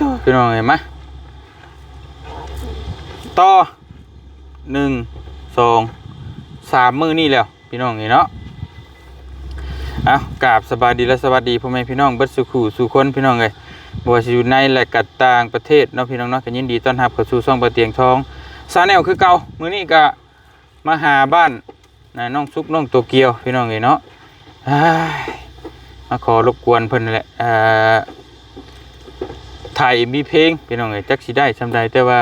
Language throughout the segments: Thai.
ต่อพี่น้องเห็นไหมต่อหนึ่งสองสามมือนี่แล้ว พี่น้องเห็นเนาะเอากราบสบายดีและสวัสดีพ่อแม่พี่น้องเบิดสุขูสู่คนพี่น้องเลยบ่ว่าสิอยู่ในและกัต่างประเทศเนาะพี่น้องเนาะก็ยินดีต้อนรับเข้าสู่ช่องประเตียงทองซาแนลคือเก่ามื้อนี้ก็มาหาบ้านนะน้องซุกน้องโตเกียวพี่น้องเอ้ยเนาะมาขอรบกวนเพิ่นนั่นแหละเอ่อ ถ่ายมีเพลงพี่น้องเอ้ยจักสิได้ซำใดแต่ว่า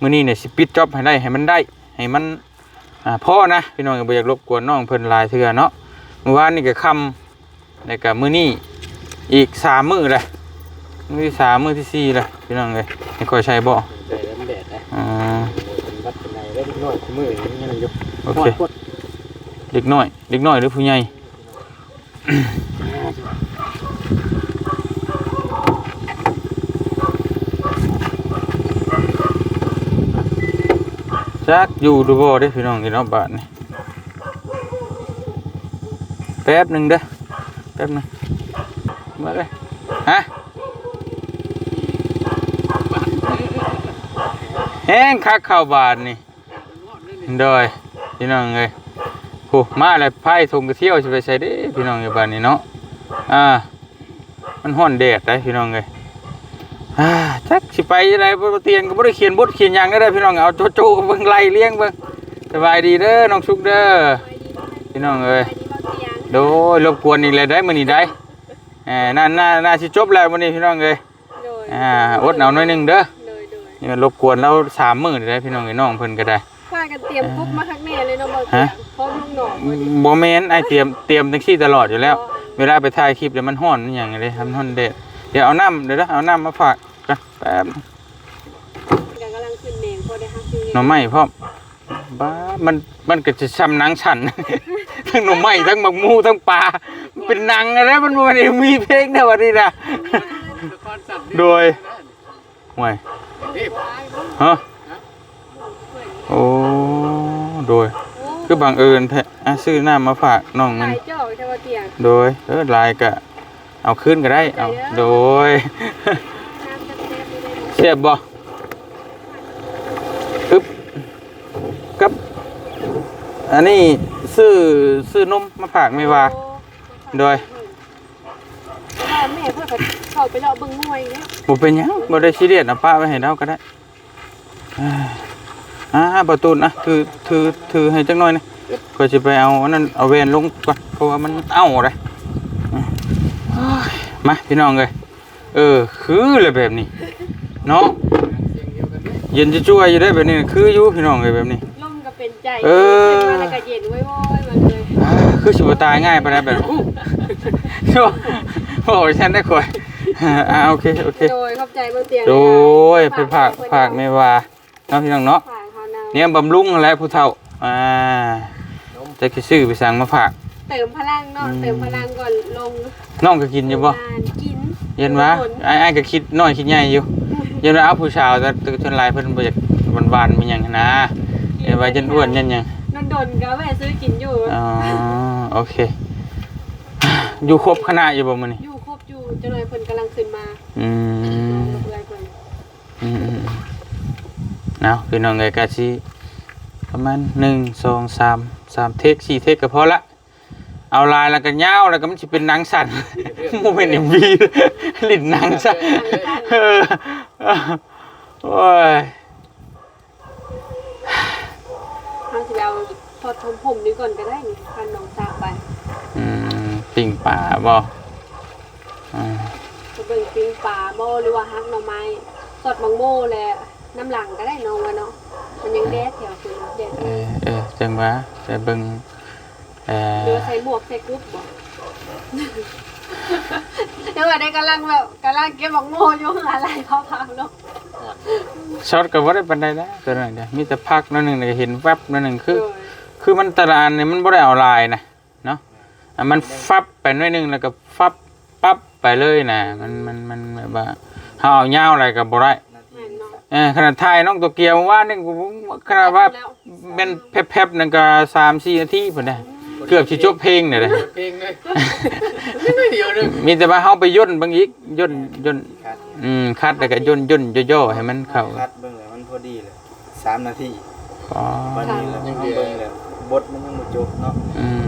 มื้อนี้เนี่ยสิปิดจ็อบให้ได้ให้มันได้ ให้มันอ่าพอนะพี่น้องเอ้ยบ่อยากรบกวนน้องเพิ่นหลายเทื่อเนาะเมื่อวานนี่ก็ค่ำแล้วก็มื้อนี้อีกสามมื้อแหละมื้อที่สามมื้อที่สี่แหละพี่น้องเอ้ยให้ค่อยใช้บ่ใจแล้วมันแดดนะอ๋อเป็นวัดเป็นไรแล้วนิดหน่อยมืออย่างเงี้ยมันยกโอเค เด็กน้อย เด็กน้อยหรือผู้ใหญ่ จักอยู่ดูบ่ได้พี่น้องเอ้ยเนาะบาทนี่แป๊บหนึงเด้อแป๊บหนึงมาเลยฮะแห้งคักข้าวบาทนี่โดยพี่น้องเอ้ยโอ้มาแล้วไพ่ทงกระเที่ยวสิไปใส่เด้พี่น้องเอ้ยบาทนี้เนาะอ่ามันฮ้อนแดดได้พี่น้องเอ้ย อ่าจักสิไปอะไรบ่เตียนก็บ่ได้เขียนบทเขียนหยังได้อพี่น้องเอาโจๆเบิ่งไล่เลี้ยงเบิ่งสบายดีเด้อน้องชุกเด้อพี่น้องเอ้ยโดยรบกวนอีกแล้วได้มื้อนี้ได้เอ่อน่าน่าน่าสิจบแล้วมื้อนี้พี่น้องเอ้ยอ่าอดเอาหน่อยหนึงเด้อนี่มันรบกวนเราสามมื้อได้อพี่น้องเอ้ยน้องเพิ่นก็ได้พากันเตรียมคุกมาข้างแม่เลยเนาะบ่ฮะพร้อมลูกหนองมื้อนี้บ่แม่นไอ้เตรียมเตรียมจังซี่ตลอดอยู่แล้ว เวลาไปถ่ายคลิปแล้วมันร้อนมันหยังเลยทำร้อนแดด เดี๋ยวเอาน้ำเดี๋ยวนะเอาน้ำมาฝากกันแป๊บกันกำลังขึ้นเมงพอได้ฮักอยู่หน่อไม้พ่อมบ้ามันมันก็จะช้ำหนังฉัน ทั้งหน่อไม้ทั้งหมักหมูทั้งปลามันเป็นหนังอะไรมันบ่ได้มีเพลงนะวันนี้นะโดยห่วยฮะโอ้โดยคือบังเอิญแท้อะซื้อน้ำมาฝากน้องมันตายเจ้าจะว่าเตียงโดยเออลายก็ เอาขึ้นก็ได้เอาโดยน้ำจะแซ่บอยู่เลยเสียบบ่อึ๊บกับ อันนี้ซื้อซื้อนมมาฝากไม่ว่า โดยพ่อแม่เพิ่นก็เข้าไปเลาะเบิ่งมวยเนี่ยบ่เป็นหยังบ่ได้ซีเรียสนะป้าไว้ให้เราก็ได้อ่าอ่าประตูนะถือถือถือให้จักหน่อยนะก็สิไปเอาอันนั้นเอาแวนลงก่อนเพราะว่ามันเอ้าเลยอะโอ้ย มาพี่น้องเอ้ยเออ คือเลยแบบนี้ เนาะเย็นจะช่วยอยู่ได้แบบนี้ คืออยู่พี่น้องเอ้ยแบบนี้ ลมก็เป็นใจเออขึ้นมาแล้วก็เย็นไว้ๆมาเลยอ่าคือสิบ่ตายง่ายปานใดแบบอู้โอ้ยฉันได้คอยอ่าโอเคโอเค โดยขอบใจเบิ่งเตียงโดยไปฝากฝากไม่ว่าเนาะพี่น้องเนาะ ฝากเขานำเนี่ยบำรุงอะไรผู้เฒ่า อ่าจะคิดซื้อไปสั่งมาฝาก เติมพลังเนาะอืมเติมพลังก่อนลง น้องก็กินอยู่บ่งานกินเย็นวะไอ้ไอ้ายก็คิดน้อยคิดใหญ่อยู่เย็นว่าเอาผู้ชาวแต่แต่ชนลายเพิ่นบ่อยากหวานๆมีหยังหั้นนะเดี๋ยวว่าจนอ้วนยันหยังนนดนก็แม่ซื้อกินอยู่อ๋อโอเค อยู่ครบคณะอยู่บ่มื้อนี้อยู่ครบอยู่จังเลยเพิ่นกำลังขึ้นมาอืมเพื่อนเพิ่นอืมอืมเนาะพี่น้องเอ้ยก็สิประมาณหนึ่งสองสามสามเทคสี่เทคก็พอละ เอาลายแล้วก็ยาวแล้วก็มันสิเป็นหนังสั่นโมเป็นเอ็มวีลิ้นหนังสั่นเออโอ้ยทางสิเราทอดทมผมนี้ก่อนก็ได้นี่พันน้องซากไปอืมปิ่งป่าบ่อ่าไปเบิ่งปิ้งปลาบ่หรือว่าฮักหน่อไม้สดมังโม่แหละน้ำหลังก็ได้น้องว่าเนาะมันยังแดดแถวคือแดดเออเออจังหวะแต่เบิ่ง เอ่หรืออว่าใส่หมวกใส่กรุ๊ปบ่เดี๋ยวว่าได้กำลังแบบกำลังเก็บบักโม่อยู่อะไรเขาพังเนาะช็อตก็บ่ได้ปานใดนะตัวนั้นเดียวมีแต่พักนั่นหนึงแล้วก็เห็นแวบนั่นหนึงคือโดยคือมันแตารานเนี่ยมันบ่ได้เอาลายนะเนาะอะมันฟับไปหน่อยหนึงแล้วก็ฟับปั๊บไปเลยนะมันมันมันแบบว่าเฮาเอายาวอะไรก็บ่ได้แม่นเนาะเออขนาดถ่ายน้องตัวเกียวว่านี่กูขนาดว่าแล้วเป็นแพบๆนั่นก็3-4นาทีพุ่นน่ะ เกือบสิจบเพลงเนี่ยเลยเพลงเลยไม่เดียวนึงมีแต่ว่าเฮาไปย่นเบางอีกย่นย่นครับออืมคัดแล้วก็ย่นย่นย่อๆให้มันเข้าคัดเบิ่งแล้วมันพอดีเลยสามนาทีอ๋อวันนี้แล้วยังเบิ่งแล้วบทมันยังบ่จบเนาะอืม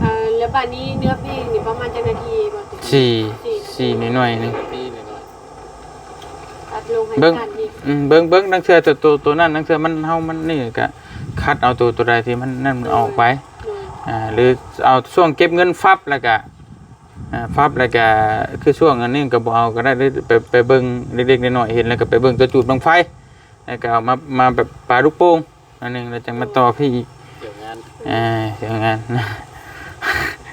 เอ่อแล้วบัดนี้เนื้อเพลงนี่ประมาณจักนาทีบ่ติสี่สี่นิดหน่อยหนึงปีหน่อยตัดลงให้เบิ่งกันอีกอืมเบิ้งเบิ้งนังเทือตัวตัวตัวนั้นนังเทือมันเฮามันนี่ก็คัดเอาตัวตัวใดที่มันนั่นมันออกไปโดยอ่า หรือเอาช่วงเก็บเงินฟับแล้วก็อ่าฟับแล้วก็คือช่วงอันนี้ก็บ่เอาก็ได้หรือไปไปเบิ่งเล็กๆน้อยๆเห็นแล้วก็ไปเบิ่งตัวจุดบังไฟแล้วก็เอามามาแบบปลาลูกโป่งอันหนึงแล้วจังมาต่อพี่อีกเดี๋ยวงานอ่าอย่างนั้น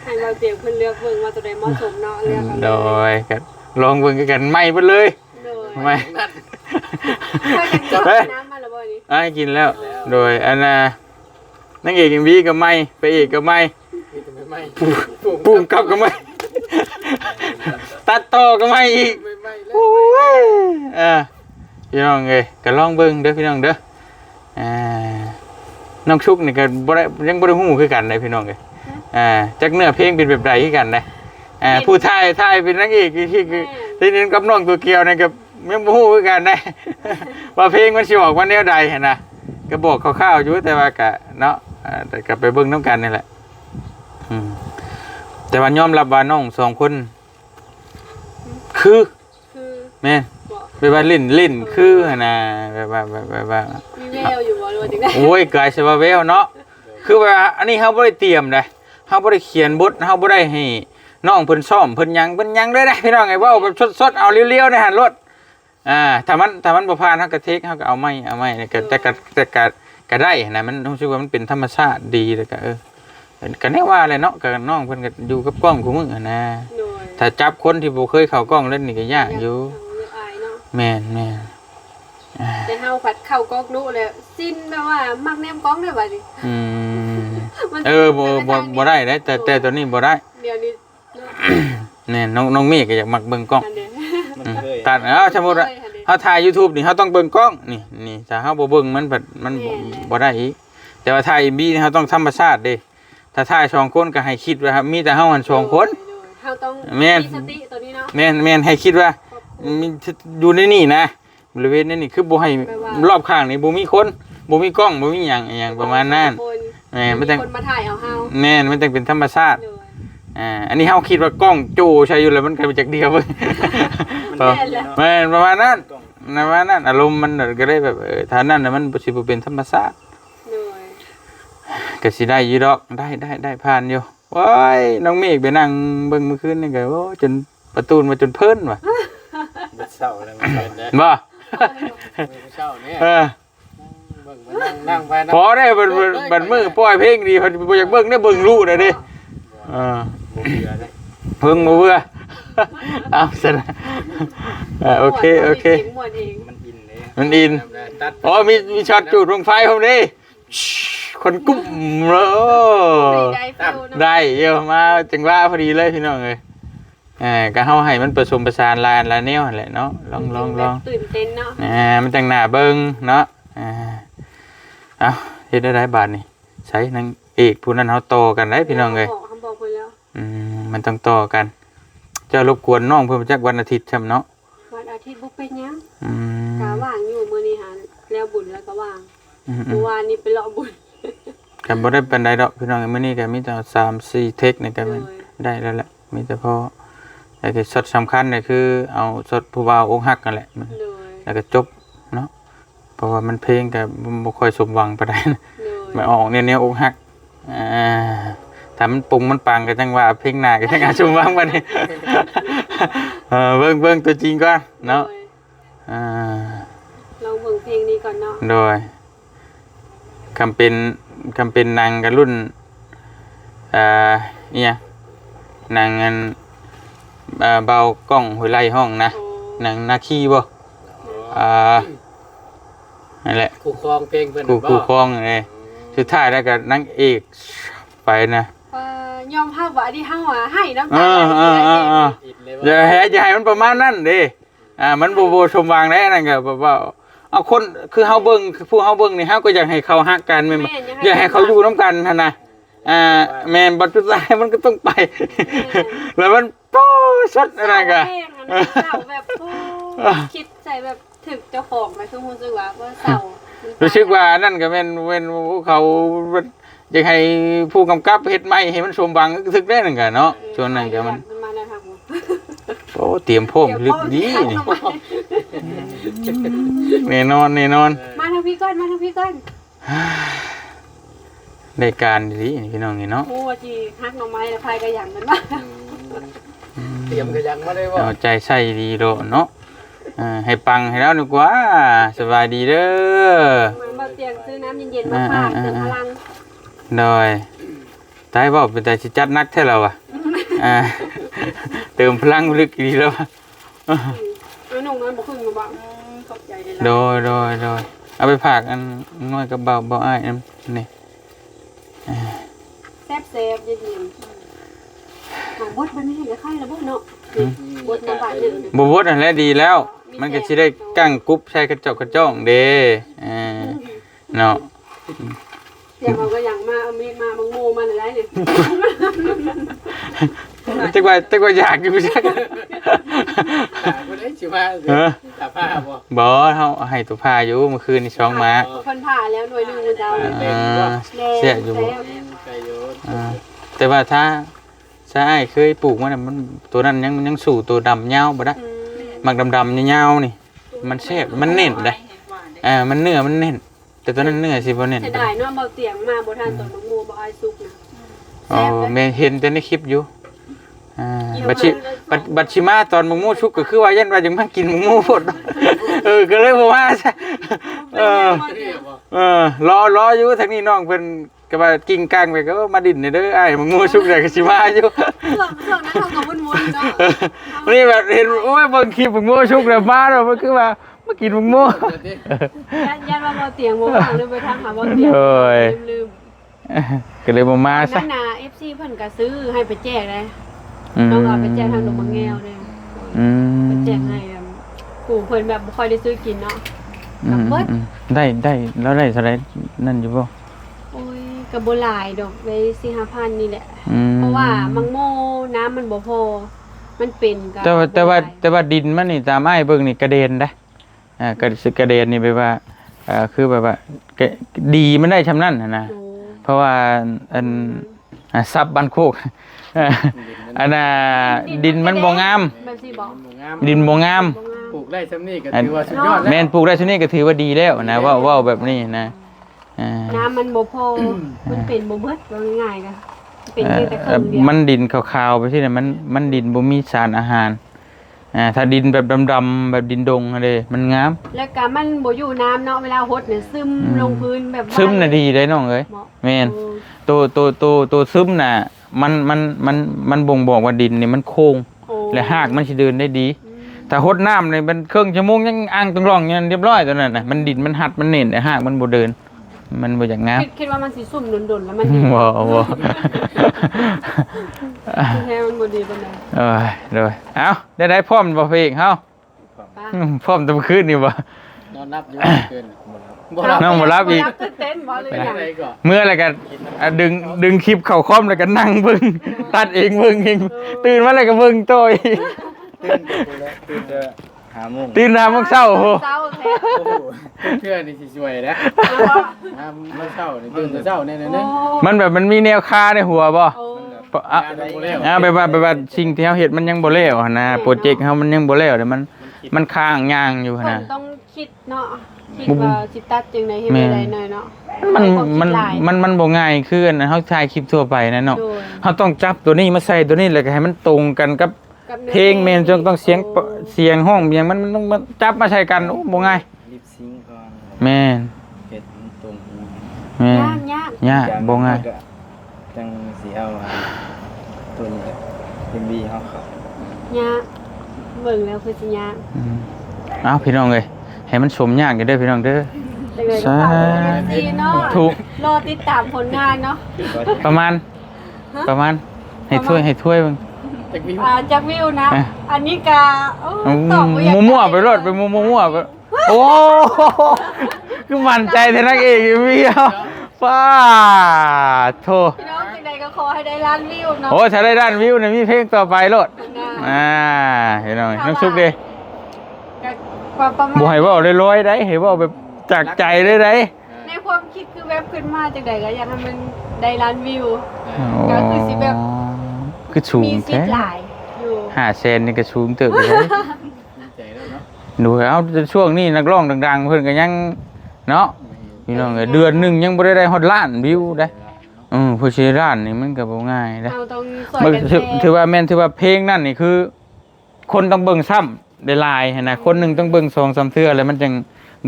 ให้เราเตรียมเพิ่นเลือกเบิ่งว่าตัวใดเหมาะสมเนาะเลือกเอาโดเลยยก็ลองเบิ่งกันใหม่เบิดเลยโดยไม่ค่อยกันกินเฮ้ยน้ำมาแล้วบ่นี่อ้ายกินแล้วโดยอันน่ะ นางเอกยังวีก็ไม่ไปเอกก็ไม่มีแต่ไม่ปุ้มกลับก็ไม่ตัดต่อก็ไม่อีกโอ้ยอ่าพี่น้องเอ้ยก็ลองเบิ่งเด้อพี่น้องเด้ออ่าน้องชุกนี่ก็บ่ได้ยังบ่ได้ฮู้คือกันเด้อพี่น้องเอ้ยอ่าจักเนื้อเพลงเป็นแบบใดคือกันเด้ออ่าผู้ทายทายเป็นนางเอกที่คือที่นี่กับน้องตัวเกียวนี่ก็ยังบ่ฮู้คือกันเด้ว่าเพลงมันสิออกมาแนวใดหั่นน่ะก็บอกคร่าวๆอยู่แต่ว่าก็เนาะ อ่าแต่ก็ไปเบิ่งนํกันนี่แหละอืมแต่ว่ายอมรับว่าน้องสองคน คือคือแม่นบ่แบบว่าลิ้นลิ้นคือหั่นนะแบบว่าแบบแบบว่ามีแววอยู่บ่หรือว่าจังได๋โอ้ยกลายสว่าแววเนาะคือว่าอันนี้เฮาบ่ได้เตรียมเด้เฮาบ่ได้เขียนบทเฮาบ่ได้ให้น้องเพิ่นซ้อมเพิ่นหยังเพิ่นหยังเลยนะพี่น้องไอ้เว้าแบบสดๆเอาเรียวๆในหันรถอ่าถ้ามันถ้ามันบ่ผ่านเฮาก็เทคเฮาก็เอาไม้เอาไม้นี่ก็แต่ก็แต่ก็ ก็ได้นะมันรู้สึกว่ามันเป็นธรรมชาติดีแล้วก็เออก็แน่ว่าแหละเนาะก็น้องเพิ่นก็อยู่กับกล้องคู่มือนะโดยถ้าจับคนที่บ่เคยเข้ากล้องเล่นนี่ก็ยากอยู่เาอายเนาะแม่นแม่นอ่าแต่เฮาผัดเข้ากอกนุเลยสิ้นแปลว่ามักแนมกล้องได้บัดนี้อืมมันเออบ่บ่บ่ได้เด้แต่แต่ตัวนี้บ่ได้เดี๋ยวนี้เนาะแน่น้องน้องเมฆก็อยากมักเบิ่งกล้องอันเนี้ยมันเคยตัดเอ้าสมมุติว่า เฮาถ่าย YouTube นี่เฮาต้องเบิ่งกล้องนี่นี่ถ้าเฮาบ่เบิ่งมันแบบมันบ่บ่ได้อีกแต่ว่าถ่าย MV นี่เฮาต้องธรรมชาติเด้ถ้าถ่ายสองคนก็ให้คิดว่ามีแต่เฮาหันสองคนโดยเฮาต้องแม่นมีสติตัวนี้เนาะ แม่นแม่นให้คิดว่ามีอยู่ในนี่นะบริเวณนี้นี่คือบ่ให้รอบข้างนี่บ่มีคนบ่มีกล้องบ่มีหยังอหยังประมาณนั้น คนแม่นมีมันต้องคนมาถ่ายเอาเฮาแม่นมันต้องเป็นธรรมชาติโดย อ่าอันนี้เฮาคิดว่ากล้องโจใช้อยู่แล้วมันกลายเป็นจากเดียวเว้ยมันเออแน่นเนาะแม่นประมาณนั้นกล้องประมาณนั้นอารมณ์มันก็ได้แบบเออถ้านั้นน่ะมันบ่สิบ่เป็นธรรมชาติโดยก็สิได้อยู่ดอกได้ได้ได้ผ่านอยู่ว้ายน้องเมฆไปนั่งเบิ่งเมื่อคืนนี่ก็โอ้จนประตูนมาจนเพิ่นว่ะเบิดเศร้าแล้วมันเป็นได้บ่เบิดเศร้าเนี่ยเออเบิ่งมานั่งนั่งไปนะพอได้บัดบัดบัดมือปล่อยเพลงดีเพิ่นบ่อยากเบิ่งได้เบิ่งรู้ได้เด้เออบ่ เบื่อเลยเพิ่งบ่เบื่อเอาซะนะเออโอเคโอเคสียงหมวดเองมันอินเลยมันอิน ตัดอ๋อมีมีช็อตจูดลงไฟผมดิคนกุ้มโอ้ได้ฟิลเนาะได้เยอะมาจังว่าพอดีเลยพี่น้องเอ้ยอ่าก็เฮาให้มันผสมประสานลานลานแนวนั่นแหละเนาะลองลองลองตื่นเต้นเนาะอ่ามันจังหน้าเบิ่งเนาะอ่าเอาเฮ็ดได้หลายบาทนี่ใช้นางเอกผู้นั้นเฮาโตกันได้พี่น้องเอ้ยบ อกคำบอกเพิ่นแล้วอืมมันต้องต่อกัน เจ้ารบกวนน้องเพิ่นมาจากวันอาทิตย์ใช่ไหมเนาะวันอาทิตย์บ่เป็นหยังอืมกะว่างอยู่มื้อนี้หาแล้วบุญแล้วก็ว่างอืมอืเมื่มอวานนี้ไปเลาะบุญกันบ่ได้ปานใดดอกพี่น้องมื้อนี้ก็มีแต่3 4เทคนี่ก็โดมันยได้แล้วแหละมีแต่พอแต่ที่สดสำคัญเนี่ยคือ เอาสดผู้บ่าวอกหักกันแหละมันโดยแล้วก็จบเนาะเพราะว่ามันเพลงก็บ่บ่ค่อยสมหวังปานใดนะโดยไม่ออกแนวๆอกหักอ่า ถ้ามันปรุงมันปังก็จังว่าเพลงหน้าก็จังอาสมหวังบัดนี้เออเบิ่งเบิ่งตัวจริงก่อนเนาะโดยอ่าลองเบิ่งเพลงนี้ก่อนเนาะโดยคำเป็นคำเป็นนางกันรุ่นอ่าเนี่ยนางอันอ่าเบากล้องหวยไล่ห้องนะโอ้นางนาคีบ่อ่านั่นแหละคู่ครองเพลงเพิ่นกูบ่กูคล้องเลยสุดท้ายแล้วก็นางเอกไปนะเอ่อ ยอมรับว่าอันนี้เฮาอะให้น้ำเอตาอเออเออเอออินเลยอย่าว่าแหอย่าให้มันประมาณนั้นเด้อ่ามันบ่บ่ชมวางได้นั่นก็แบบว่าเอาคนคือเฮาเบิ่งผู้เฮาเบิ่งนี่เฮาก็อยากให้เขาฮักกันแม่นบ่แม่นอยากให้เขาอยู่น้ำกันท่านนะอ่าแมนบัตรสุดท้ายมันก็ต้องไป แล้วมันโป๊สดอะไรกันเพลงอันนั้นเศร้าแบบโอ้คิดใจแบบถึกเจ้าของไหมคือรู้สึกว่าว่าเศร้ามันตยรู้สึกว่านั่นก็เป็นเว้นเขา อยากให้ผู้กำกับเฮ็ดใหม่ให้มันสมบังทึกได้นั่นก็เนาะช่วงนั้นก็มันมาในทางผมโอ้เตรียมพร้อมลึกดีนี่แน่นอนแน่นอน มาทางพี่ก้อนมาทางพี่ก้อนได้การดีนี่พี่น้องนี่เนาะโอ้จีฮักหน่อไม้แล้วพายกระหยังกันบ้างเตรียมกระยังมาเลยว่าเอาใจใส่ดีโดเนาะอ่าให้ปังให้แล้วดีกว่าสบายดีเด้อมันมาเตียงซื้อน้ำเย็นๆมาฝากเติมพลัง โดยตายบอกเป็นแต่สิจัดนักแท้แล้วอะอ่าเติมพลังลึกดีแล้วอะเอาหนุ่มมันบอกขึ้นมาบอกขอบใจเลยโดยโดยโดยเอาไปฝากอันน้อยกับเบาเบาอ้ายอันนี่แซ่บเซฟเย็นๆหางบดมันไม่เห็นจะไข่แล้วบดเนาะบดน้ำบาดหนึ่งบวชอันแรกดีแล้ว มันก็สิได้กั้งกรุ๊บใช้กระจกกระจ้องเด้อ่าเนาะ เตียงเราก็ยังมาเอามีดมาบังโมมาอะไรเนี่ยจักว่าจักว่าอยากอยู่จักคนได้ชิมาเออตาผ้าบ่บ่เฮาให้ตัวพาอยู่เมื่อคืนนี่ช่องมาคนผ่าแล้วหน่วยหนึ่งมันจะเอาอ่าเสียอยู่บ่ไก่โยนอ่าแต่ว่าถ้าถ้าอ้ายเคยปลูกมันน่ะมันตัวนั้นยังยังสู่ตัวดำยาวบ่ได้มักดำๆยาวๆนี่ มันแซ่บมันเน้นได้อ่ามันเนื้อมันเน้น แต่ตัวนั้นเนื้อสิบ่เน้นเสียดายเนาะเบาเตียงมาบทันตอนบังโมบอายซุกนะอ๋อแม่เห็นแต่ในคลิปอยู่อ่าบัดชิบัดบัดชิมาตอนมังมูชุกก็คือว่ายันว่าจังมากินมังมูพดเออก็เลยบ่ว่าใช่เออเรียบบ่เออรอรออยู่ทางนี้น้องเพิ่นก็ว่ากิ้งก้างไปก็มาดินนี่เด้ออ้ายมังมูชุกได้ก็สิมาอยู่ช่วงช่วงนั้นเขากับวุ่นวุ่นเนาะวันนี้แบบเห็นโอ้ยเบิ่งคลิปมังมูชุกแล้วมาแล้วมันคือว่า มากินมังมูยันยันว่าเบาเตียงโมฟังเลยไปทางหาเบาเตียงเอ้ยลืมก็เลยบ่มาๆซะนั่นน่ะ FC เพิ่นก็ซื้อให้ไปแจกเลยอืมต้องเอาไปแจกทางดงมังแงวเลยอืไปมแจกให้แบบปู่เพิ่นแบบบ่ค่อยได้ซื้อกินเนาะ อืมอืมได้ได้แล้วได้เท่าไหร่นั่นอยู่บ่โอ้ยก็บ่หลายดอกไว้4-5,000นี่แหละ อืมเพราะว่ามังโมน้ำมันบ่พอ มันเป็นก็แต่ว่าแต่ว่าบ่ได้แต่ว่าดินมันนี่ตามไอ้ายเบิ่งนี่กระเด็นได้อ่ากระสิกระเด็นนี่แปลว่าอ่าคือแบบว่ากะดีมันได้ชำนั่นน่ะนะโอ้เพราะว่าอันอ่าซับบันโคกอ่าอันน่ะดินมันบ่งาม แบบสิบอกงามดินบ่งามบ่งามปลูกได้ซ้ำนี่ก็ถือว่าสุดยอดแล้วแม่นปลูกได้ช่วนี้ก็ถือว่าดีแล้วนะว่าว่าแบบนี้นะอ่าน้ำมันบ่พอมันเป็นบ่เบิดว่าง่ายๆก็เป็นเอ่เพียงแต่คอรึ่งเดียว มันดินขาวๆไปที่ไหนมันมันดินบ่มีสารอาหาร อ่าถ้าดินแบบดำๆแบบดินดงอะไรมันงาม แล้วก็มันบ่อยู่น้ำเนาะเวลาหดเนี่ยซึมอืม ลงพื้นแบบซึมน่ะดีเลยน้องเอ้ยเหมาะแม่นโอ้ตัวตัวตัวตัวซึมน่ะมันมันมันมันบ่งบอกว่าดินนี่มันโค้งโอ้และหากมันสิเดินได้ดีอืมถ้าหดน้ำนี่มันครึ่งชั่วโมงยังอ่างตรงร่องยังเรียบร้อยตัวนั้นน่ะมันดินมันหัดมันเน่นแต่หากมันบ่เดิน มันบ่อย่างงามคิดคิดว่ามันสิซุ่มดนๆแล้วมันดีบ่บ่แท้มันบ่ดีปานใดเอ้ยเด้อเอ้าได้ได้พร้อมบ่เพลงเฮาป้าอืมพร้อมแตะคืนนี่บ่นอนนับอยู่เกินบ่รับน้องบ่รับอีกบ่ตื่นเต้นบ่เลยไปอย่างไหนก่อนเมื่ออะไรกันอะดึงดึงคลิปเข่าคอมแล้วก็นั่งเบิ่งตัดเองเบิ่งเองตื่นมาแล้วก็เบิ่งโตยตื่นแล้วตื่นจะ หาโมงตื่นมาเมื่อเช้าโอ้โหเศร้าแท้โอ้โหเพื่อนนี่สิช่วยนะน้ำเมื่อเช้านี่ตื่นแต่เช้าแน่ๆโอ้เด้มันแบบมันมีแนวคาในหัวบ่โอ้อะอะไปว่าไปว่าสิ่งที่เฮาเฮ็ดมันยังบ่แล้วหั่นนะโปรเจกต์เฮามันยังบ่แล้วเดี๋ยวมันมันค้างย่างอยู่หั่นคนนะต้องคิดเนาะคิดว่าสิตัดจังได๋ให้แม่มันได้หน่อยเนาะมันความันคิดหลายมันมันบ่ง่ายคืออันนั้นเฮาถ่ายคลิปทั่วไปนะเนาะโดยเฮาต้องจับตัวนี้มาใส่ตัวนี้แล้วก็ให้มันตรงกันกับกับนื้อ เพลงแม่นจนต้องเสียงปะเสียงห้องเสียงมันมันต้องมันจับมาใช้กันโอ้บ่ง่ายลิปซิงค์ก่อนแม่นเฮ็ดตรงแม่นยากยากยากบ่ง่ายจังสิเอาตัวนี้เป็นบีเฮาครับยากเบิ่งแล้วคือสิยากอืมเอ้าพี่น้องเอ้ยให้มันสมยากกันเด้อพี่น้องเด้อ จังได๋ก็ฝากไว้ดีเนาะถูก รอติดตามผลงานเนาะ ประมาณ ประมาณ ให้ถ้วยให้ถ้วยเบิ่ง จักวิวอ่าจากวิวนะอะอันนี้ก็เออตอบบ่อยากมั่วๆไปรถไปมั่วๆไปโอ้คือมั่นใจแท้นักเอกอีเมียวป้าโทพี่น้องจังไดก็ขอให้ได้ล้านวิวเนาะโอ้ถ้าได้ด้านวิวเนี่ยมีเพลงต่อไปโลดผลงานอ่าเห็นหน่อยน้ำซุปดิก็ความประมาณบ่ให้เว้าลอยๆได้ให้เว้าแบบจากใจเลยได้ในความคิดคือแบบขึ้นมาจากไหนก็อยากให้มันได้ล้านวิวก็คือสิแบบ คือสูงมีสิทแท้ธิ์หลายอยู่ห้าเซนนี่ก็สูงเติบเลยดีใจแล้วเนาะดูเอาช่วงนี้นักร้องดังๆ เพิ่นก็ยังเนาะพี่น้องเอ้ยเดือนหนึงยังบ่ได้ได้ฮอดล้านวิวได้อือผู้สิล้านนี่มันก็บ่ง่ายนะเอาตรงสวยมันกันถือแท้ถือว่าแม่นถือว่าเพลงนั่นนี่คือ คนต้องเบิ่งซ้ำได้หลายหั้นนะคนหนึงต้องเบิ่งสองสามเทื่อแล้วมันจึง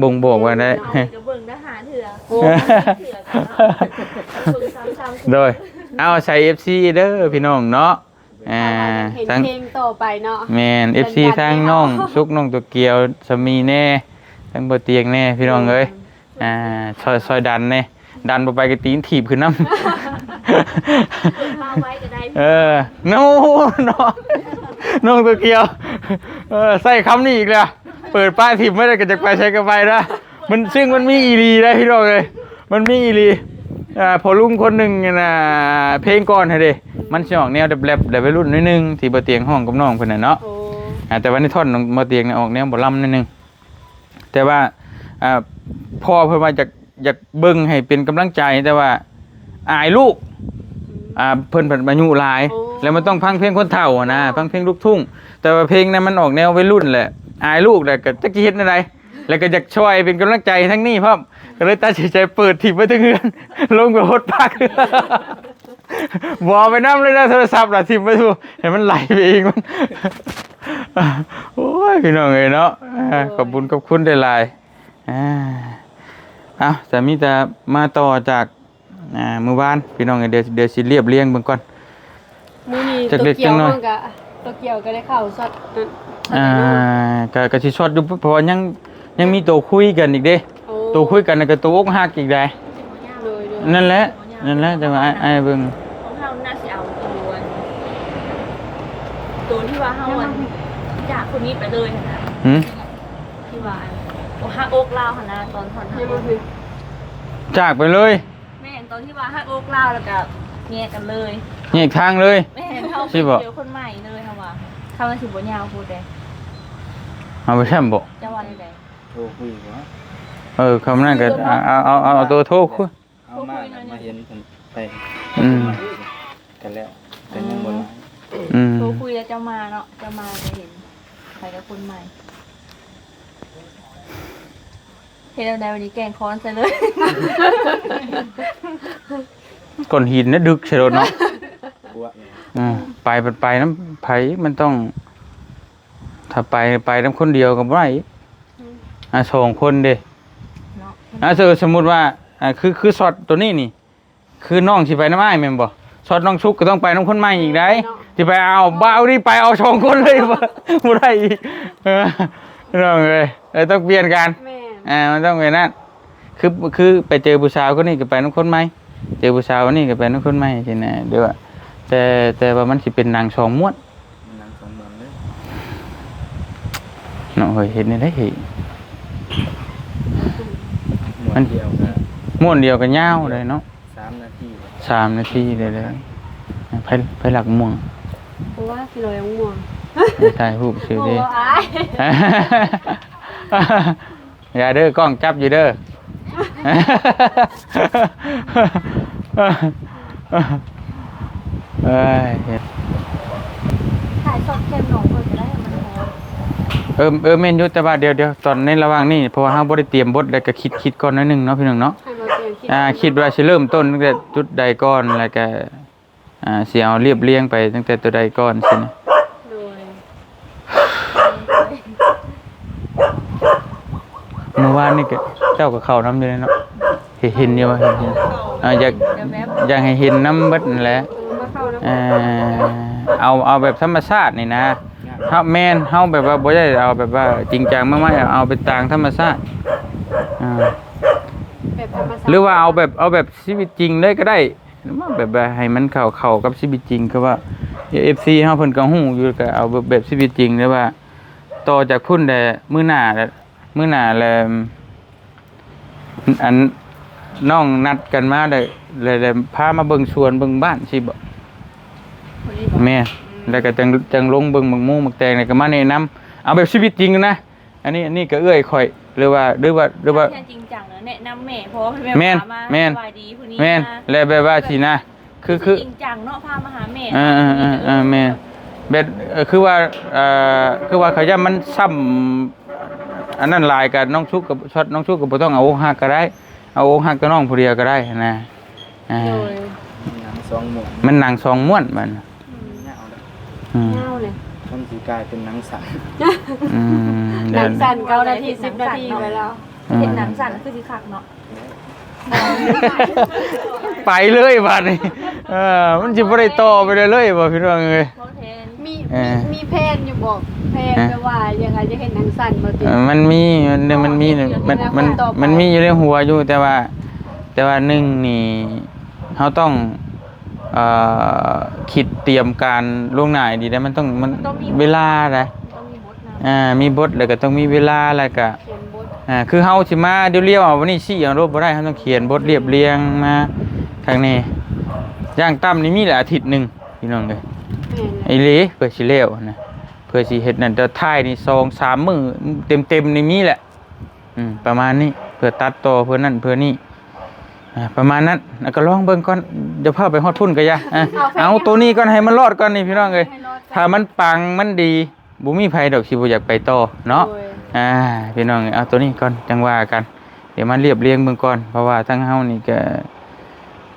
บ่งบอกว่าได้เอาก็เบิ่งทหารเถื่อโอ้เถื่อกันเนาะ เบิ่งซ้ำๆ โดย เอาใส่ FC เด้อพี่น้องเนาะอ่าเห็นทั้งเพลงต่อไปเนาะแมน FC ทั้งน้องซุกน้องตัวเกียวสามีแน่ทั้งบ่เตียงแน่พี่น้องเอ้ยอ่าซอยซอยดันแน่ดันบ่ไปก็ตีนถีบขึ้นน้ำเอาไว้ก็ได้เออโน้น้องน้องตัวเกียวเออใส่คำนี้อีกแล้วเปิดป้ายทิมไม่ได้ก็จะไปใช้กันไปนะมันซึ่งมันมีอีรีนะพี่น้องเลยมันมีอีรีอ่า พอลุงคนหนึ่งน่ะเพลงก่อนให้เด้มันสิออกแนวแรบๆแต่วัยรุ่นนิดนึงที่บ่เตียงห้องกับน้องเพิ่นน่ะเนาะโอ้อ่าแต่ว่าในท่อนของบ่เตียงเนี่ยออกแนวบ่ล่ำนิดนึงแต่ว่าอ่าพ่อเพิ่นว่าอยากอยากเบิ่งให้เป็นกำลังใจแต่ว่าอายลูกอ่าเพิ่นเพิ่นอายุหลาย แล้วมันต้องฟังเพลงคนเฒ่าอะนะฟังเพลงลูกทุ่ง แต่ว่าเพลงนั้นมันออกแนววัยรุ่นแหละอายลูกแหละก็จักสิเฮ็ดอะไร แล้วก็อยากช่วยเป็นกำลังใจทั้งนี้พร้อมก็เลยตัดสินใจเปิดถิ่มไว้ถึงเฮือนลงไปฮดพักบอไปน้ำเลยนะโทรศัพท์ล่ะถิ่มไว้ทูให้มันไหลไปเองมันโอ้ยพี่น้องเอ้ยเนาะอ่าขอบคุญขอบคุณได้หลายอ่าเอาแต่มีแต่มาต่อจากอ่ามือวานพี่น้องเอ้ยเดี๋ยวเดี๋ยวสิเรียบเรียงเบิ่งก่อนมื้อนี้จักตัวเล็กเกี่ยวจังหน่อยมันก็ตัวเกี่ยวก็ได้เข้าสดนั่นอ่าก็ก็สิชดอยู่เพราะว่ายัง ยังมีตัวคุยกันอีกเด้โอ้ตัวคุยกันแล้วก็ตัวอกหักอีกได้โดยโดยนั่นแหละนั่นแหละจังว่าไอ้ายเบิ่งของเฮาน่าสิเอาตัวตัวที่ว่าเฮาอันจากคนนี้ไปเลยหั่นนะหืมที่ว่าโอ้ฮักอกลาวหั่นนะตอนตอนให้บ่ถึงจากไปเลยแม่นตอนที่ว่าฮักอกลาวแล้วก็แยกกันเลยแยกทางเลยแม่นเฮาสิบ่เจอคนใหม่เลยค่ะว่าคำว่าสิบ่ยาวพูดได้เอาไปแช่มบ่จะว่าได้โท รคุยบ่เออคำนั้นก็เอาเอาเอาเอาตัวโทรคุยเอามาน่ะมาเห็นเพิ่นไปอืมกันแล้วแต่ยังบ่หลายอืมโทรคุยแล้วจะมาเนาะจะมาจะเห็นใครกับคนใหม่เห็นแล้วได้วันนี้แกล้งคอนซะเลย ก้อนหินน่ะดึกใช่รถเนาะกลัวอืมไปไปไปน้ำไผมันต้อง ถ้าไปไปน้ำคนเดียวก็บ่ได้ อะสองคนเด้เนาะอะเออสมมุติว่าอ่าคือคือช็อตตัวนี้นี่ คือน้องสิไปน้ำอ้ายแม่นบ่ช็อตน้องชุกก็ต้องไปน้ำคนใหม่อีกได้สิไปเอาบ้าวนี่ไปเอาสองคนเลยบ่บ่ได้อีกเออน้องเอ้ยเออต้องเปลี่ยนกัน แม่นอ่ามันต้องเป็นนั่นคือคือไปเจอผู้สาวคนนี้ก็ไปน้ำคนใหม่เจอผู้สาวคนนี้ก็ไปน้ำคนใหม่ทีนะเดี๋ยวอะแต่แต่ว่ามันสิเป็นนางสองม้วน นางสองเมืองเลยเนาะเฮ้ยเห็นได้ได้เห็นห มวดเดียวก็ม้วนเดียวกันยาวเลยเนาะสามนาทีสามนาทีเลยเลยไปไปหลักม่วงเพราะว่าสิลอยยังม่วงไปถ่ายรูปซื้อโอ้ดิอายอย่าเด้อกล้องจับอยู่เด้อเอ้ยเฮ็ดถ่ายสดแค่หนองเพิ่นจะได้มันพอ เออเออเมนอยุแต่ว่าเดี๋ยวเดี๋ยวตอนในระหว่างนี้เพราะว่าเราบ่ได้เตรียมบทแล้วก็คิดคิดก่อนหนิดนึงเนาะพี่น้องเนาะให้บ่เปลี่ยนคิดอ่าคิดว่าสิเริ่มต้นตั้งแต่จุดใดก่อนแล้วก็อ่าสิเอาเรียบเรียงไปตั้งแต่ตัวใดก่อนสินะโดยเมื่อวานนี่ก็เจ้าก็เข้าน้ำอยู่เลยเนาะเห็นเห็นอยู่ว่าเห็นอยู่อ่าอยากอยากให้เห็นน้ำเบิดนั่นแหละ เออมาเข้านะเอ่อเอาเอาแบบธรรมชาตินี่นะ เฮาแม่นเฮาแบบว่าบ่ได้เอาแบบว่าจริงจังมากๆเอาไปตามธรรมชาติอ่าแบบธรรมชาติหรือว่าเอาแบบเอาแบบชีวิตจริงเลยก็ได้แบบว่าให้มันเข้าเข้ากับชีวิตจริงคือว่า FC เฮาเพิ่นก็ฮู้อยู่ก็เอาแบบแบบชีวิตจริงเลยว่าต่อจากพุ่นแต่มื้อหน้าแล้วมื้อหน้าแล้วอันน้องนัดกันมาได้เลยเลยพามาเบิ่งสวนเบิ่งบ้านสิบ่คนนี้บอกแม่ แล้วก็จังจังลงเบิ่งบักหมูบักแตงแล้วก็มาแนะนำเอาแบบชีวิตจริงนะ อันนี้อันนี้ก็เอื้อยข่อยหรือว่าหรือว่าหรือว่าแค่จริงจังนะแนะนำแม่เพราะว่าแม่นพาาแม่นสบายดีผู้นี้แม่นมาแล้วแบบว่าสินะ คือคือจริงจังเนาะพามาหาแม่อ่าอ่าอ่าอ่าแม่เบ็ดเอ่อคือว่าเอ่อคือว่าเขาจะมันซ้ำอันนั้นหลายกับน้องชุกกับช็อตน้องชุกกับบ่ต้องเอาอกหักก็ได้ เอาอกหักกับน้องผู้เดียวก็ได้นะอ่าโดยหนังสองหมวดมันหนังสองม้วนมันเงาเลย อืมเงาเลยมันสีกลายเป็นหนังสันอืมหเดี๋นัยวงสั่นเก้านาทีสิบนาทีไปแล้ว เห็นหนังสั่นคือสิคักเนาะไปเลยบัดนี้เออมันสิบ่ได้ต่อไปเลยเลยบ่พี่น้องเอ้ยเพราะแทนมีเอ่มีอ มีเพลนอยู่บอกเพลนแปลว่ายังไงจะเห็นหนังสั่นบ่ติเอ่อมันมีมันมันมีมันมันมันมีอยู่ในหัวอยู่แต่ว่า แต่ว่าหนึ่งนี่เขาต้องเอ่อ คิดเตรียมการล่วงหน้าให้ดีได้มันต้องมันเวลานะต้องมีบทนะอ่ามีบทแล้วก็ต้องมีเวลาแล้วก็เขียนบทอ่าคือเฮาสิมาเดี๋ยวเรียวเอาวันนี้ชี้เอารูปบ่ได้เฮาต้องเขียนบทเรียบเรียงมาทางนี้อย่างต่ำนี่มีแหละอาทิตย์หนึงพี่น้องเอ้ยแม่นไอ้เหลเพื่อสิเล้วนะเพื่อสิเฮ็ดนั่นแต่ท้ายนี่สองสามมื้อเต็มๆนี่มีแหละอืมประมาณนี้เพื่อตัดต่อเพื่อนั่นเพื่อนี่อ่า ประมาณนั้นแล้วก็ลองเบิ่งก่อนเดี๋ยวพาไปฮอดพุ่นก็อย่าอะเอาตัวนี้ก่อนให้มันรอดก่อนนี่พี่น้องเอ้ยให้รอดถ้ามันปังมันดีบ่มีไผดอกสิบ่อยากไปต่อเนาะโดยอ่าพี่น้องเอาตัวนี้ก่อนจังว่ากัน เดี๋ยวมาเรียบเรียงเบิ่งก่อน เพราะว่าทั้งเฮานี่ก็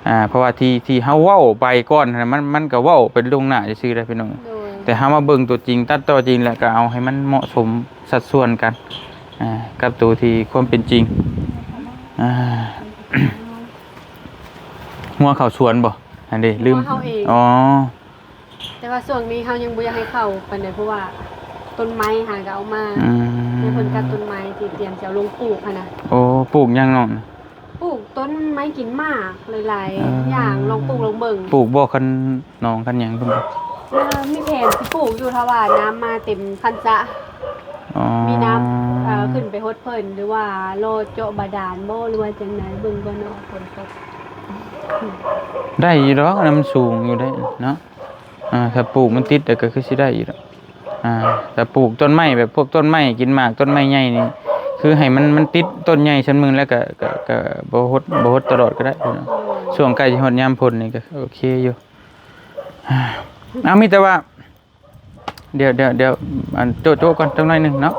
อ่าเพราะว่าที่ที่เฮาเว้าไปก่อนน่ะมันมันก็เว้าเป็นลวงหน้าซื่อๆได้พี่น้องโดยแต่เฮามาเบิ่งตัวจริงตัดต่อจริงแล้วก็เอาให้มันเหมาะสมสัดส่วนกันอ่ากับตัวที่ความเป็นจริงอ่า หัวเข้าสวนบ่อันนี้ลืมหัวเข้าเอง อ๋อ แต่ว่าช่วงนี้เขายังบ่อยากให้เข้าปานใดเพราะว่าต้นไม้หาก็เอามาอืในเพิ่นกัดมต้นไม้ที่เตรียมจะเอาลงปลูกหั่นน่ะโอ้ปลูกยังน้องน่ะปลูกต้นไม้กินหมากหลายอ่า ๆอย่างลองปลูกลองเบิ่งปลูกบ่คันน้องคันหยังเพิ่นบ่เออมีแผนสิปลูกอยู่ถ้าว่าน้ำมาเต็มคันสระ อ๋อมีน้ำเอ่อขึ้นไปฮดเพิ่นหรือว่าโลดเจาะบาดาลบ่หรือว่าจังไดเบิ่งก่อนเนาะฝนตก ได้อยู่ดอกอันนั้นมันสูงอยู่ได้เนาะอ่าถ้าปลูกมันติดแต่ก็คือสิได้อยู่ดอกอ่าแต่ปลูกต้นไม้แบบพวกต้นไม้กินหมากต้นไม้ใหญ่นี่คือให้มันมันติดต้นใหญ่ชั้นมึงแล้วก็ก็ก็บ่ฮดบ่ฮดตลอดก็ได้พี่น้องช่วงใกล้สิฮดยามพ้นนี่ก็โอเคอยู่เอามีแต่ว่า เดี๋ยวเดี๋ยวเดี๋ยวอันโจะโจะก่อนจังหน่อยหนึงเนาะ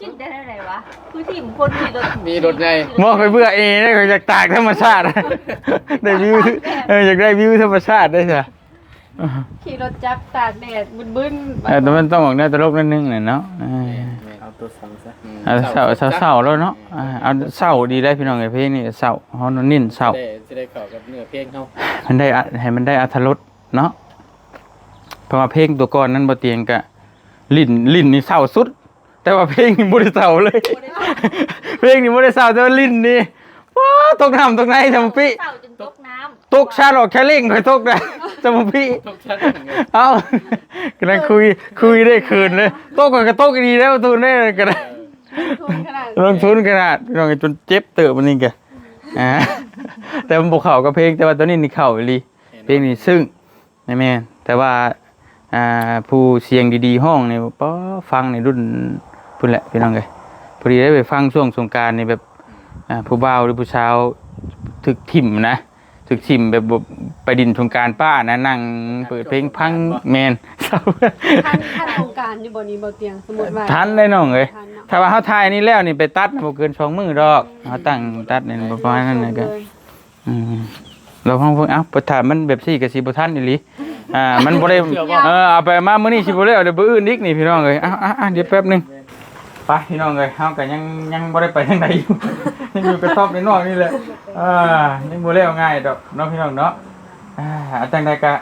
คิดได้เท่าไหร่วะคือ ทีมคนมีรถมีรถใหญ่มองไปเบื่อเองได้ก็อยากตากธรรมชาติ ได้วิวเอออยากได้วิวธรรมชาติได้จ้ะขี่รถจักรตากแดดบึ้นๆเออแต่มันต้องออกแนวตลกนิดนึงน่ะเนาะเออเอาตัวเสาซะเอาเสาเสาเสาแล้วเนาะอ่าเอาเสาดีได้พี่น้องไอ้เพลงนี่เสาเฮานิ่นเสาได้จะได้เข้ากับเนื้อเพลงเขามันได้อะให้มันได้อรรถรสเนาะเพราะว่าเพลงตัวก่อนนั้นบ่เตียงกะ ลิ้นลิ้นนี่เศร้าสุด แต่ว่าเพลงนี่บ่ได้เศร้าเลย เพลงนี่บ่ได้เศร้าแต่ว่าลิ้นนี่ว้าตกน้ำตกไหนทำปี้เต่าจนตกน้ตกชาหรอกแค่เล่งค่อยตกได้จำบ่พี่ทุกชั้นเอ้ากำลังคุยคุยได้คืนเลยตกก่อนก็ตกดีแล้วตูนได้ก็ได้ทุนขนาดลงทุนขนาดลองจนเจ็บเติบมันนี่แกอ่าแต่มันบกเข่ากับเพลงแต่ว่าตัวนี้นี่เข่าอีหลีเพลงนี่ซึ่งนะแม่นแต่ว่าอ่าผู้เสียงดีๆห้องนี่ป้อฟังในรุ่นพุ่นแหละพี่น้องเลยพ อดีได้ไปฟังช่วงสงกรารนี่แบบอ่าผู้บ่าวหรือผู้สาวถึกถิ่มนะถึกถิ่มแบบบ่ไปดินสงกรารป้านะนั่งเปิดเพลงพังแมนท่านท่านโครงการอยู่บ่นี้บ่เตียงสมมุติว่าทันได้น้องเอ้ยทันเนาะถ้าว่าเขาทายนี่แล้วนี่ไปตัดบ่เกินสองมือดอกเขาตั้งตัดนี่ประมาณนั้นนะก็อืมเราห้องเพิ่งเอ้าประธานมันแบบซี่กับสิบ่ทันอีหลีอ่ามันบ่ได้เออเอาไปมามื้อนี้สิบ่ได้เอาเดี๋ยวมื้ออื่นอีกนี่พี่น้องเอ้ยเอ้าเอ้าเอ้าเดี๋ยวแป๊บหนึง ไปพี่น้องเอ้ยเฮาก็ยังยังบ่ได้ไปทางใดอยู่ ยังอยู่กระท่อมในนอกนี่แหละอ่ายังบ่แล้วง่ายดอกเนาะพี่น้องเนาะอ่าเอาจังไดก็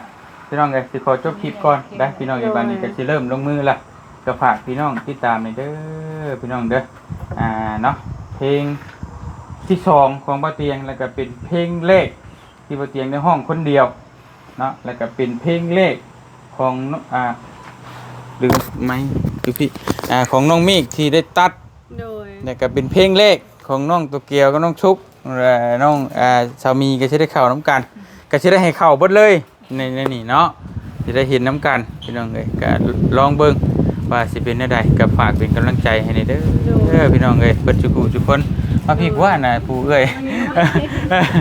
พี่น้องเอ้ยสิขอจบคลิปก่อนได้พี่น้องอีกบัดนี้ก็สิเริ่มลงมือละก็ฝากพี่น้องติดตามในอยเด้อพี่น้องเด้ออ่าเนาะเพลงที่สองของป้าเตียงแล้วก็เป็นเพลงเลขที่ป้าเตียงในห้องคนเดียวเนาะแล้วก็เป็นเพลงเลขของน้องอ่า หรือไม่คือพี่อ่าของน้องมิกที่ได้ตัดโดยแล้วก็เป็นเพลงเลขของน้องตัวเกียวกับน้องชุบและน้องอ่าสามีก็จะได้เข้าน้ำกัน ก็จะได้ให้เข้าเบิดเลยในในนี่เนาะจะได้เห็นน้ำกันพี่น้องเลยก็ลองเบิ่งว่าสิเป็นได้ใดก็ฝากเป็นกำลังใจให้ในเด้อเด้อพี่น้องเอ้ยเบิดจุกุทุกคนมาพี่ว่าน่ะผู้เอ้ย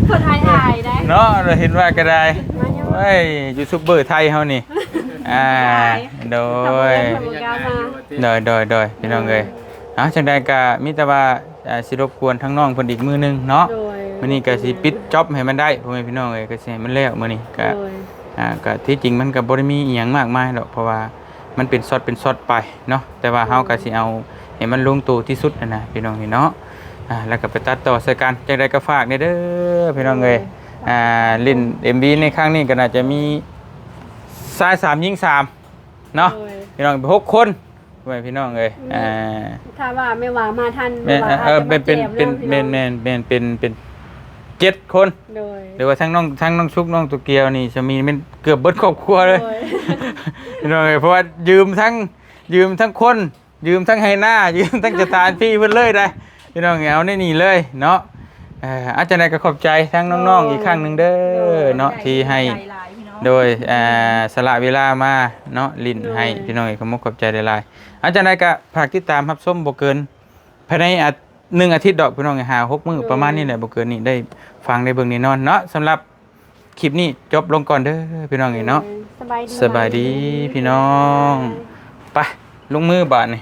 คนไทยถ่ายได้เนาะเราเห็นว่าก็ได้มายังเว้ยยูทูบเบอร์ไทยเฮานี่ อ่าโดยทำงานมาโดยโดยโดยพี่น้องเอ้ยเอ้าจังใดก็มีแต่ว่าอ่าสิรบกวนทั้งน้องเพิ่นอีกมือหนึงเนาะโดยมื้อนี้ก็สิปิดจ็อบให้มันได้พ่อแม่พี่น้องเอ้ยก็สิให้มันแล้วมื้อนี้ก็โดยอ่าก็ที่จริงมันก็บ่ได้มีอีหยังมากมายหรอกเพราะว่ามันเป็นซอดเป็นซอดไปเนาะแต่ว่าเฮาก็สิเอาให้มันลงตัวที่สุดนั่นนะพี่น้องนี่เนาะอ่าแล้วก็ไปตัดต่อใส่กันจังใดก็ฝากนี่เด้อพี่น้องเอ้ยอ่าเล่น MV ในครั้งนี้ก็น่าจะมี ชายสามหญิงสามเนาะโดยพี่น้องเป็นหกคนไว้พี่น้องเอ้ยอ่า ถ้าว่าไม่ว่ามาทันแม่นว่าเอออาจจะเป็นมาเป็นแจมเป็นอะแม่นแม่นแม่นเป็นเป็นเจ็ดคนโดยหรือว่าทั้งน้องทั้งน้องชุกน้องตุกเกียวนี่จะมีเป็นเกือบเบิดครอบครัวเลยโดยพี่น้องเอ้ยเพราะว่ายืมทั้งยืมทั้งคน ยืมทั้งไฮหน้า ยืมทั้งสถานที่เพิ่นเลยได้พี่น้องเอาในนี่เลยเนาะเอ่ออาจารย์ก็ขอบใจทั้งน้องๆอีกครั้งหนึ่งเด้อเนาะที่ให้ ใจหลายพี่น้อง โดยเอ่อสละเวลามาเนาะลิ้นให้พี่น้องเอ้ยขอมกขอบใจหลายๆอาจารย์ก็ฝากติดตามรับชมบ่เกินภายในอาทิตย์หนึ่งอาทิตย์ดอกพี่น้องเอ้ยหาหกมื้อประมาณนี้แหละบ่เกินนี้ได้ฟังได้เบิ่งแน่นอนเนาะสำหรับคลิปนี้จบลงก่อนเด้อพี่น้องเอ้ยเนาะสบายดีสบายดีพี่น้องไปลงมือบาทนี่